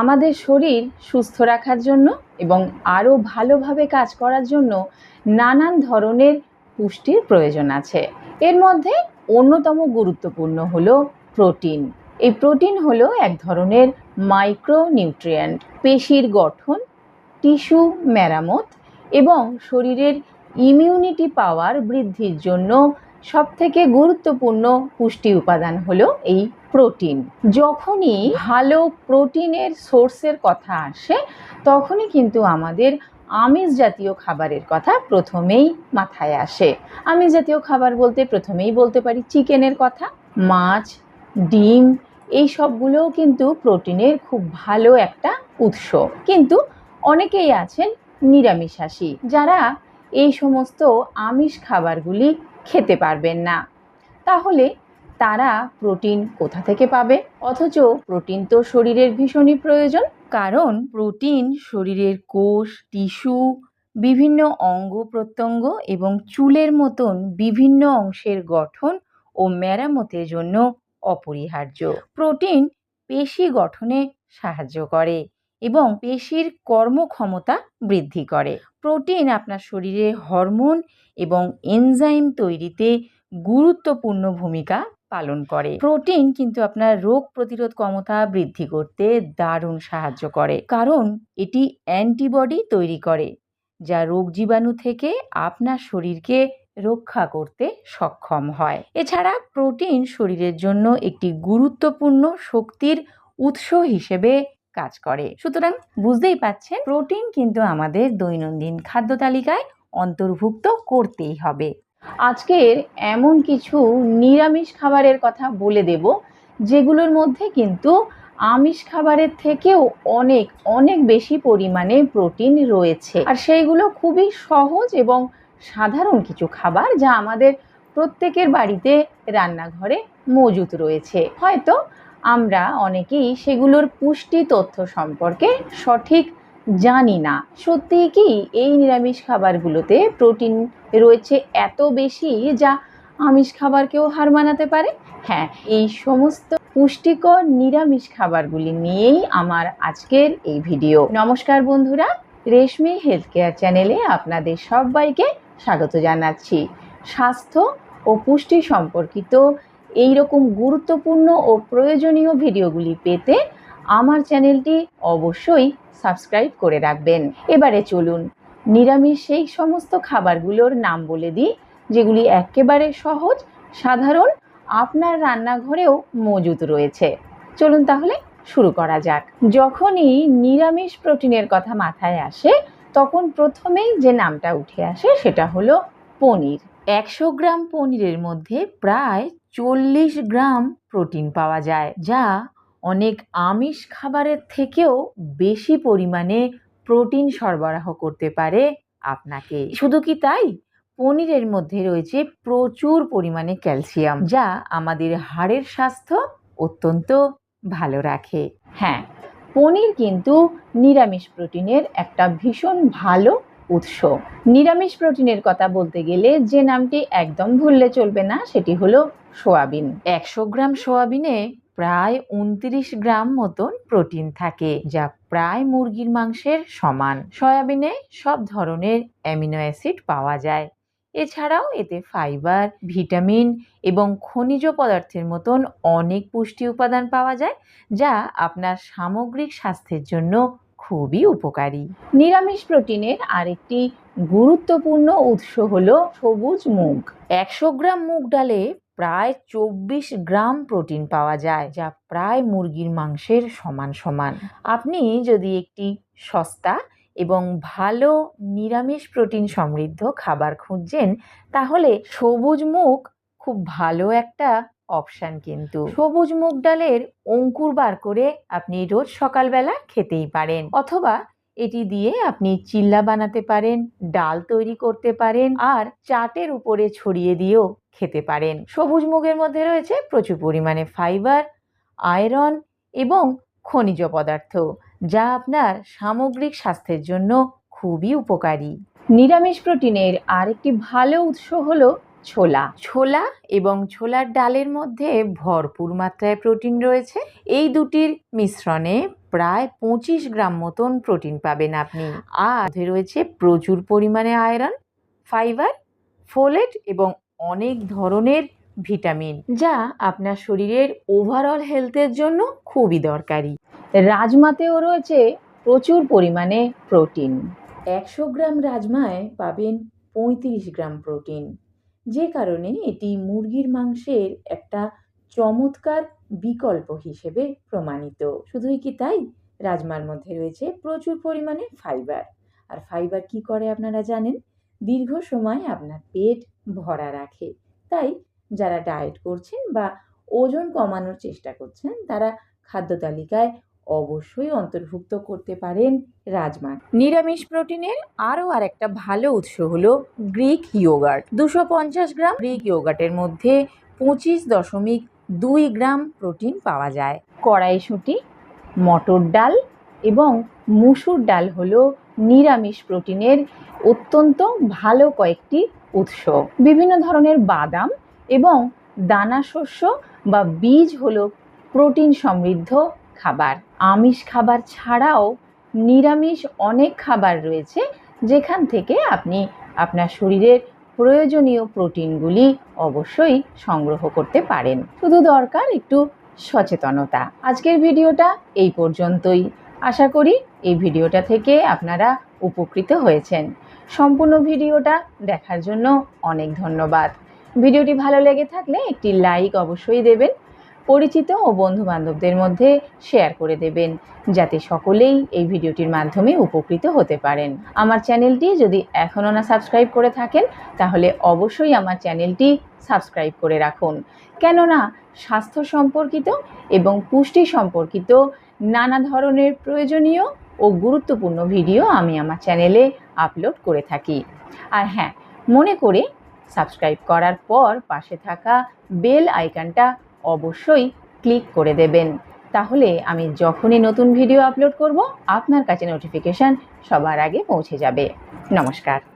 আমাদের শরীর সুস্থ রাখার জন্য এবং আরও ভালোভাবে কাজ করার জন্য নানান ধরনের পুষ্টির প্রয়োজন আছে। এর মধ্যে অন্যতম গুরুত্বপূর্ণ হলো প্রোটিন। এই প্রোটিন হলো এক ধরনের মাইক্রোনিউট্রিয়েন্ট, পেশির গঠন, টিস্যু মেরামত এবং শরীরের ইমিউনিটি পাওয়ার বৃদ্ধির জন্য সবথেকে গুরুত্বপূর্ণ পুষ্টি উপাদান হলো এই প্রোটিন। যখনই ভালো প্রোটিনের সোর্সের কথা আসে, তখনই কিন্তু আমাদের আমিষ জাতীয় খাবারের কথা প্রথমেই মাথায় আসে। আমিষ জাতীয় খাবার বলতে প্রথমেই বলতে পারি চিকেনের কথা, মাছ, ডিম, এই সবগুলোও কিন্তু প্রোটিনের খুব ভালো একটা উৎস। কিন্তু অনেকেই আছেন নিরামিষাশী, যারা এই সমস্ত আমিষ খাবারগুলি খেতে পারবেন না। তাহলে তারা প্রোটিন কোথা থেকে পাবে? অথচ প্রোটিন তো শরীরের ভীষণই প্রয়োজন। কারণ প্রোটিন শরীরের কোষ, টিস্যু, বিভিন্ন অঙ্গ প্রত্যঙ্গ এবং চুলের মতন বিভিন্ন অংশের গঠন ও মেরামতের জন্য অপরিহার্য। প্রোটিন পেশি গঠনে সাহায্য করে। এবং পেশির কর্মক্ষমতা বৃদ্ধি করে। প্রোটিন আপনার শরীরে হরমোন এবং এনজাইম তৈরিতে গুরুত্বপূর্ণ ভূমিকা পালন করে। প্রোটিন কিন্তু আপনার রোগ প্রতিরোধ ক্ষমতা বৃদ্ধি করতে দারুণ সাহায্য করে, কারণ এটি অ্যান্টিবডি তৈরি করে, যা রোগ জীবাণু থেকে আপনার শরীরকে রক্ষা করতে সক্ষম হয়। এছাড়া প্রোটিন শরীরের জন্য একটি গুরুত্বপূর্ণ শক্তির উৎস হিসেবে কাজ করে। সুতরাং বুঝতেই পাচ্ছেন, প্রোটিন কিন্তু আমাদের দৈনন্দিন খাদ্য তালিকায় অন্তর্ভুক্ত করতেই হবে। আজকের এমন কিছু নিরামিষ খাবারের কথা বলে দেব, যেগুলোর মধ্যে কিন্তু আমিষ খাবারের থেকেও অনেক অনেক বেশি পরিমাণে প্রোটিন রয়েছে। আর সেইগুলো খুবই সহজ এবং সাধারণ কিছু খাবার যা আমাদের প্রত্যেকের বাড়িতে রান্নাঘরে মজুত রয়েছে। হয়তো আমরা অনেকেই সেগুলোর পুষ্টি তথ্য সম্পর্কে সঠিক জানি না। সত্যি কি এই নিরামিষ খাবারগুলোতে প্রোটিন রয়েছে এত বেশি যা আমিষ খাবারকেও হার মানাতে পারে? হ্যাঁ এই সমস্ত পুষ্টিকর নিরামিষ খাবারগুলি নিয়েই আমার আজকের এই ভিডিও। নমস্কার বন্ধুরা, রেশমি হেলথ কেয়ার চ্যানেলে আপনাদের সবাইকে স্বাগত জানাচ্ছি। স্বাস্থ্য ও পুষ্টি সম্পর্কিত এই রকম গুরুত্বপূর্ণ ও প্রয়োজনীয় ভিডিওগুলি পেতে আমার চ্যানেলটি অবশ্যই সাবস্ক্রাইব করে রাখবেন। এবারে চলুন, নিরামিষ সেই সমস্ত খাবারগুলোর নাম বলে দিই, যেগুলি একেবারে সহজ, সাধারণ, আপনার রান্নাঘরেও মজুদ রয়েছে। চলুন তাহলে শুরু করা যাক। যখনই নিরামিষ প্রোটিনের কথা মাথায় আসে, তখন প্রথমেই যে নামটা উঠে আসে সেটা হলো পনির। একশো গ্রাম পনিরের মধ্যে প্রায় চল্লিশ গ্রাম প্রোটিন পাওয়া যায়, যা অনেক আমিষ খাবারের থেকেও বেশি পরিমাণে প্রোটিন সরবরাহ করতে পারে আপনাকে। শুধু কি তাই? পনিরের মধ্যে রয়েছে প্রচুর পরিমাণে ক্যালসিয়াম, যা আমাদের হাড়ের স্বাস্থ্য অত্যন্ত ভালো রাখে। হ্যাঁ পনির কিন্তু নিরামিষ প্রোটিনের একটা ভীষণ ভালো উৎস। নিরামিষ প্রোটিনের কথা বলতে গেলে যে নামটি একদম ভুললে চলবে না, সেটি হলো সোয়াবিন। একশো গ্রাম সোয়াবিনে প্রায় উনত্রিশ গ্রাম মতন প্রোটিন থাকে, যা প্রায় মুরগির মাংসের সমান। সয়াবিনে সব ধরনের অ্যামিনো অ্যাসিড পাওয়া যায়। এছাড়াও এতে ফাইবার, ভিটামিন এবং খনিজ পদার্থের মতন অনেক পুষ্টি উপাদান পাওয়া যায়, যা আপনার সামগ্রিক স্বাস্থ্যের জন্য খুবই উপকারী। নিরামিষ প্রোটিনের আরেকটি গুরুত্বপূর্ণ উৎস হলো সবুজ মুগ। একশো গ্রাম মুগ ডালে প্রায় চব্বিশ গ্রাম প্রোটিন পাওয়া যায়, যা প্রায় মুরগির মাংসের সমান সমান। আপনি যদি একটি সস্তা এবং ভালো নিরামিষ প্রোটিন সমৃদ্ধ খাবার খুঁজছেন, তাহলে সবুজ মুগ খুব ভালো একটা অপশান কিন্তু। সবুজ মুগ ডালের অঙ্কুর বার করে আপনি রোজ সকালবেলা খেতেই পারেন। অথবা এটি দিয়ে আপনি চিল্লা বানাতে পারেন, ডাল তৈরি করতে পারেন, আর চাটের উপরে ছড়িয়ে দিয়েও খেতে পারেন। সবুজ মুগের মধ্যে রয়েছে প্রচুর পরিমাণে ফাইবার আয়রন এবং খনিজ পদার্থ, যা আপনার সামগ্রিক স্বাস্থ্যের জন্য খুবই উপকারী। নিরামিষ প্রোটিনের আরেকটি ভালো উৎস হলো ছোলা। ছোলা এবং ছোলার ডালের মধ্যে ভরপুর মাত্রায় প্রোটিন রয়েছে। এই দুটির মিশ্রণে প্রায় পঁচিশ গ্রাম মতন প্রোটিন পাবেন আপনি। আর রয়েছে প্রচুর পরিমাণে আয়রন, ফাইবার, ফোলেট এবং অনেক ধরনের ভিটামিন, যা আপনার শরীরের ওভারঅল হেলথের জন্য খুবই দরকারি। রাজমাতেও রয়েছে প্রচুর পরিমাণে প্রোটিন। একশো গ্রাম রাজমায় পাবেন পঁয়ত্রিশ গ্রাম প্রোটিন। যে কারণে এটি মুরগির মাংসের একটা চমৎকার বিকল্প হিসেবে প্রমাণিত। শুধুই কি তাই? রাজমার মধ্যে রয়েছে প্রচুর পরিমাণে ফাইবার। আর ফাইবার কি করে আপনারা জানেন? দীর্ঘ সময় আপনার পেট ভরা রাখে। তাই যারা ডায়েট করছেন বা ওজন কমানোর চেষ্টা করছেন, তারা খাদ্য তালিকায় অবশ্যই অন্তর্ভুক্ত করতে পারেন রাজমা নিরামিষ প্রোটিনের আরও আর একটা ভালো উৎস হলো গ্রিক ইয়োগার্ট। দুশো পঞ্চাশ গ্রাম গ্রিক ইয়োগার্টের মধ্যে পঁচিশ দশমিক দুই গ্রাম প্রোটিন পাওয়া যায়। কড়াইশুঁটি, মটর ডাল এবং মুসুর ডাল হলো নিরামিষ প্রোটিনের অত্যন্ত ভালো কয়েকটি উৎস। বিভিন্ন ধরনের বাদাম এবং দানা শস্য বা বীজ হলো প্রোটিন সমৃদ্ধ খাবার। আমিষ খাবার ছাড়াও নিরামিষ অনেক খাবার রয়েছে, যেখান থেকে আপনি আপনার শরীরের প্রয়োজনীয় প্রোটিনগুলি অবশ্যই সংগ্রহ করতে পারেন। শুধু দরকার একটু সচেতনতা। আজকের ভিডিওটা এই পর্যন্তই। আশা করি এই ভিডিওটা থেকে আপনারা উপকৃত হয়েছেন। সম্পূর্ণ ভিডিওটা দেখার জন্য অনেক ধন্যবাদ। ভিডিওটি ভালো লেগে থাকলে একটি লাইক অবশ্যই দেবেন। পরিচিত ও বন্ধু বান্ধবদের মধ্যে শেয়ার করে দেবেন, যাতে সকলেই এই ভিডিওটির মাধ্যমে উপকৃত হতে পারেন। আমার চ্যানেলটি যদি এখনও না সাবস্ক্রাইব করে থাকেন, তাহলে অবশ্যই আমার চ্যানেলটি সাবস্ক্রাইব করে রাখুন। কেননা, স্বাস্থ্য সম্পর্কিত এবং পুষ্টি সম্পর্কিত নানা ধরনের প্রয়োজনীয় ও গুরুত্বপূর্ণ ভিডিও আমি আমার চ্যানেলে আপলোড করে থাকি। আর হ্যাঁ মনে করে সাবস্ক্রাইব করার পর পাশে থাকা বেল আইকনটা অবশ্যই ক্লিক করে দেবেন। তাহলে আমি যখনই নতুন ভিডিও আপলোড করব, আপনার কাছে নোটিফিকেশান সবার আগে পৌঁছে যাবে। নমস্কার।